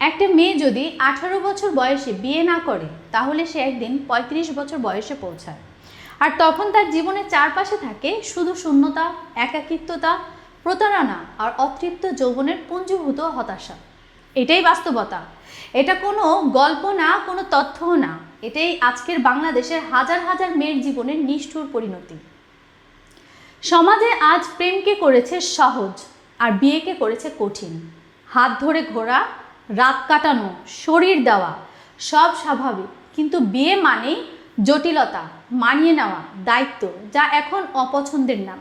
একটা মেয়ে যদি আঠারো বছর বয়সে বিয়ে না করে, তাহলে সে একদিন পঁয়ত্রিশ বছর বয়সে পৌঁছায়। আর তখন তার জীবনের চারপাশে থাকে শুধু শূন্যতা, একাকিত্বতা, প্রতারণা আর অতৃপ্ত যৌবনের পুঞ্জীভূত হতাশা। এটাই বাস্তবতা। এটা কোনো গল্প না, কোনো তথ্যও না। এটাই আজকের বাংলাদেশের হাজার হাজার মেয়ের জীবনের নিষ্ঠুর পরিণতি। সমাজে আজ প্রেমকে করেছে সহজ আর বিয়েকে করেছে কঠিন। হাত ধরে ঘোরা রাত কাটানো, শরীর দেওয়া, সব স্বাভাবিক। কিন্তু বিয়ে মানেই জটিলতা, মানিয়ে নেওয়া, দায়িত্ব, যা এখন অপছন্দের নাম।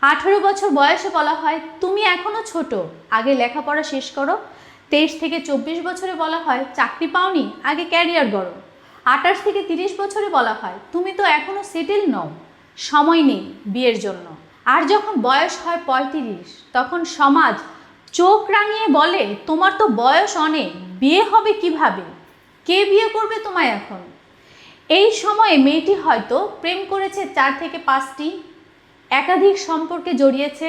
আঠেরো বছর বয়সে বলা হয়, তুমি এখনও ছোট, আগে লেখাপড়া শেষ করো। তেইশ থেকে চব্বিশ বছরে বলা হয়, চাকরি পাওনি, আগে ক্যারিয়ার গড়ো। আঠাশ থেকে তিরিশ বছরে বলা হয়, তুমি তো এখনও সেটেল নও, সময় নেই বিয়ের জন্য। আর যখন বয়স হয় পঁয়ত্রিশ, তখন সমাজ চোখ রাঙিয়ে বলে, তোমার তো বয়স অনেক, বিয়ে হবে কীভাবে? কে বিয়ে করবে তোমায় এখন? এই সময়ে মেয়েটি হয়তো প্রেম করেছে চার থেকে পাঁচটি, একাধিক সম্পর্কে জড়িয়েছে,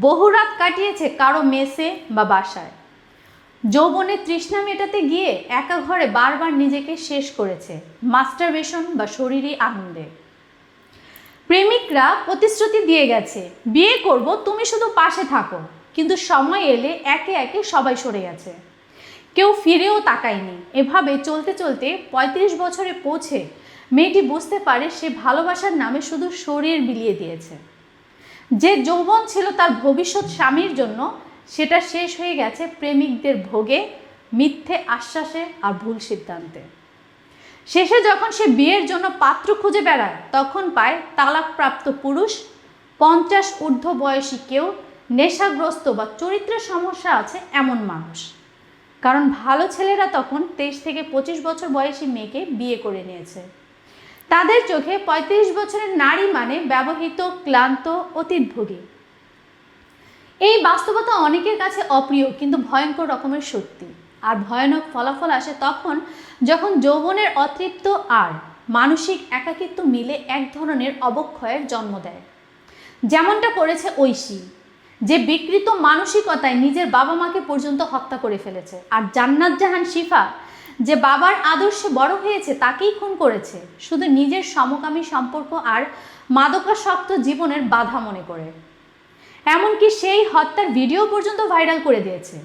বহু রাত কাটিয়েছে কারও মেসে বা বাসায়। যৌবনে তৃষ্ণা মেটাতে গিয়ে একা ঘরে বারবার নিজেকে শেষ করেছে, মাস্টারবেশন বা শরীরী আনন্দে। প্রেমিকরা প্রতিশ্রুতি দিয়ে গেছে, বিয়ে করব, তুমি শুধু পাশে থাকো। কিন্তু সময় এলে একে একে সবাই সরে গেছে। কেউ ফিরেও তাকায়নি। এভাবে চলতে চলতে ৩৫ বছরে পৌঁছে মেয়েটি বুঝতে পারে সে ভালোবাসার নামে শুধু শরীর বিলিয়ে দিয়েছে। যে যৌবন ছিল তার ভবিষ্যৎ স্বামীর জন্য, সেটা শেষ হয়ে গেছে প্রেমিকদের ভোগে, মিথ্যে আশ্বাসে আর ভুল সিদ্ধান্তে। শেষে যখন সে বিয়ের জন্য পাত্র খুঁজে বেড়ায়, তখন পায় তালাকপ্রাপ্ত পুরুষ, পঞ্চাশ ঊর্ধ্ব বয়সী কেউ নেশাগ্রস্ত বা চরিত্রের সমস্যা আছে এমন মানুষ। কারণ ভালো ছেলেরা তখন তেইশ থেকে পঁচিশ বছর বয়সী মেয়েকে বিয়ে করে নিয়েছে। তাদের চোখে ৩৫ বছরের নারী মানে ব্যবহৃত ক্লান্ত, অতীতভোগী। এই বাস্তবতা অনেকের কাছে অপ্রিয় কিন্তু ভয়ঙ্কর রকমের সত্যি। আর ভয়ানক ফলাফল আসে তখন যখন যৌবনের অতৃপ্ত আর মানসিক একাকিত্ব মিলে এক ধরনের অবক্ষয়ের জন্ম দেয়। যেমনটা করেছে ঐশী। যে বিকৃত মানসিকতায় নিজের বাবা মাকে পর্যন্ত হত্যা করে ফেলেছে। আর জান্নাত জাহান শিফা যে বাবার আদর্শে বড় হয়েছে, তাকেই খুন করেছে। শুধু নিজের সমকামী সম্পর্ক আর মাদকাসক্ত জীবনের বাধা মনে করে। এমনকি সেই হত্যার ভিডিও পর্যন্ত ভাইরাল করে দিয়েছে।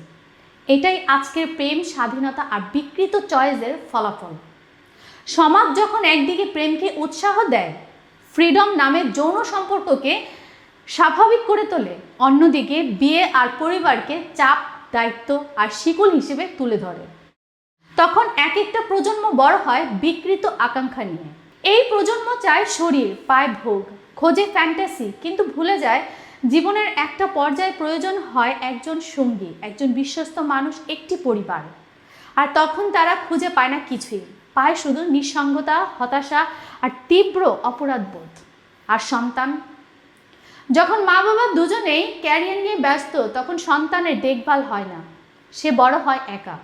এটাই আজকের প্রেম, স্বাধীনতা আর বিকৃত চয়েসের ফলাফল। সমাজ যখন একদিকে প্রেমকে উৎসাহ দেয়, ফ্রিডম নামের যৌন সম্পর্ককে স্বাভাবিক করে তোলে। অন্যদিকে বিয়ে আর পরিবারকে চাপ, দায়িত্ব আর শিকল হিসেবে তুলে ধরে। তখন এক একটা প্রজন্ম বড় হয় বিকৃত আকাঙ্ক্ষা নিয়ে। এই প্রজন্ম চায় শরীর, পায় ভোগ, খোঁজে ফ্যান্টাসি কিন্তু ভুলে যায় জীবনের একটা পর্যায়ে প্রয়োজন হয় একজন সঙ্গী, একজন বিশ্বস্ত মানুষ, একটি পরিবার। আর তখন তারা খুঁজে পায় না কিছুই। পায় শুধু নিঃসঙ্গতা, হতাশা আর তীব্র অপরাধবোধ। আর সন্তান যখন মা বাবা দুজনেই ক্যারিয়ার নিয়ে ব্যস্ত, তখন সন্তানের দেখভাল হয় না। সে বড় হয় একা।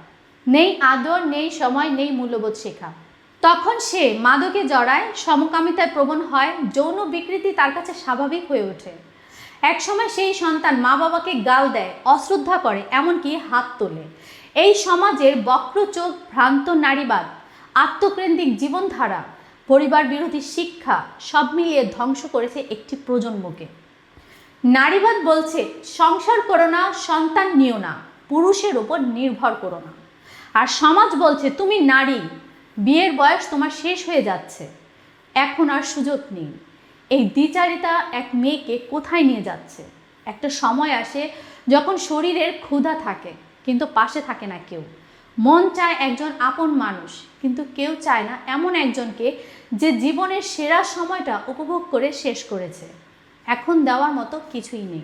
নেই আদর, নেই সময়, নেই মূল্যবোধ শেখা। তখন সে মাদকে জড়ায়, সমকামিতায় প্রবণ হয়, যৌন বিকৃতি তার কাছে স্বাভাবিক হয়ে ওঠে। একসময় সেই সন্তান মা বাবাকে গাল দেয়, অশ্রদ্ধা করে, এমনকি হাত তোলে। এই সমাজের বক্র চোখ, ভ্রান্ত নারীবাদ, আত্মকেন্দ্রিক জীবনধারা পরিবার বিরোধী শিক্ষা, সব মিলিয়ে ধ্বংস করেছে একটি প্রজন্মকে। নারীবাদ বলছে, সংসার করো না, সন্তান নিও না, পুরুষের ওপর নির্ভর করো না। আর সমাজ বলছে, তুমি নারী, বিয়ের বয়স তোমার শেষ হয়ে যাচ্ছে, এখন আর সুযোগ নেই। এই দ্বিচারিতা এক মেয়েকে কোথায় নিয়ে যাচ্ছে? একটা সময় আসে যখন শরীরের ক্ষুধা থাকে, কিন্তু পাশে থাকে না কেউ। মন চায় একজন আপন মানুষ, কিন্তু কেউ চায় না এমন একজনকে যে জীবনের সেরা সময়টা উপভোগ করে শেষ করেছে। এখন দেওয়ার মতো কিছুই নেই।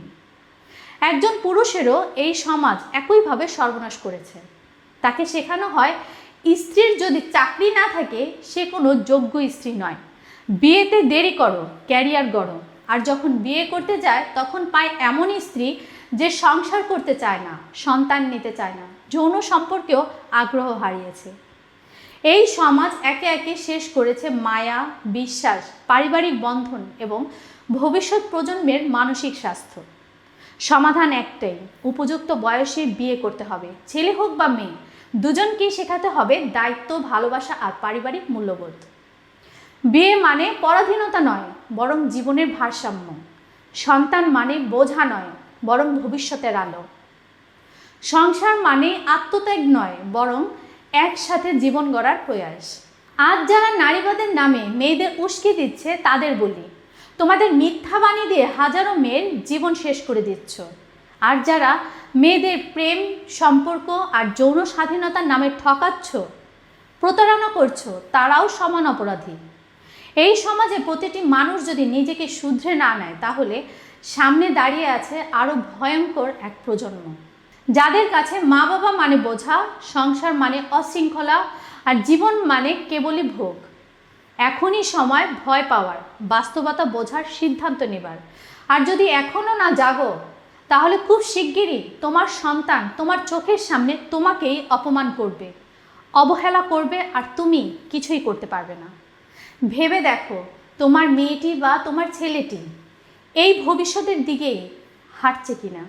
একজন পুরুষেরও এই সমাজ একইভাবে সর্বনাশ করেছে। তাকে শেখানো হয়, স্ত্রীর যদি চাকরি না থাকে, সে কোনো যোগ্য স্ত্রী নয়। বিয়েতে দেরি করো, ক্যারিয়ার গড়ো। আর যখন বিয়ে করতে যায়, তখন পায় এমন স্ত্রী যে সংসার করতে চায় না, সন্তান নিতে চায় না, যৌন সম্পর্কেও আগ্রহ হারিয়েছে। এই সমাজ একে একে শেষ করেছে মায়া, বিশ্বাস, পারিবারিক বন্ধন এবং ভবিষ্যৎ প্রজন্মের মানসিক স্বাস্থ্য। সমাধান একটাই, উপযুক্ত বয়সে বিয়ে করতে হবে। ছেলে হোক বা মেয়ে, দুজনকেই শেখাতে হবে দায়িত্ব, ভালোবাসা আর পারিবারিক মূল্যবোধ। বিয়ে মানে পরাধীনতা নয়, বরং জীবনের ভারসাম্য। সন্তান মানে বোঝা নয়, বরং ভবিষ্যতের আলো। সংসার মানে আত্মত্যাগ নয়, বরং একসাথে জীবন গড়ার প্রয়াস। আজ যারা নারীবাদের নামে মেয়েদের উস্কে দিচ্ছে, তাদের বলি, তোমাদের মিথ্যা বাণী দিয়ে হাজারো মেয়ের জীবন শেষ করে দিচ্ছ। আর যারা মেয়েদের প্রেম, সম্পর্ক আর যৌন স্বাধীনতার নামে ঠকাচ্ছ, প্রতারণা করছ, তারাও সমান অপরাধী। এই সমাজে প্রতিটি মানুষ যদি নিজেকে শুধরে না নেয়, তাহলে সামনে দাঁড়িয়ে আছে আরও ভয়ঙ্কর এক প্রজন্ম। যাদের কাছে মা বাবা মানে বোঝা, সংসার মানে অশৃঙ্খলা, আর জীবন মানে কেবলই ভোগ। এখনই সময় ভয় পাওয়ার, বাস্তবতা বোঝার সিদ্ধান্ত নেবার। আর যদি এখনও না জাগো, তাহলে খুব শিগগিরই তোমার সন্তান তোমার চোখের সামনে তোমাকেই অপমান করবে, অবহেলা করবে, আর তুমি কিছুই করতে পারবে না। ভেবে দেখো, তোমার মেয়েটি বা তোমার ছেলেটি এই ভবিষ্যতের দিকেই হাঁটছে কিনা।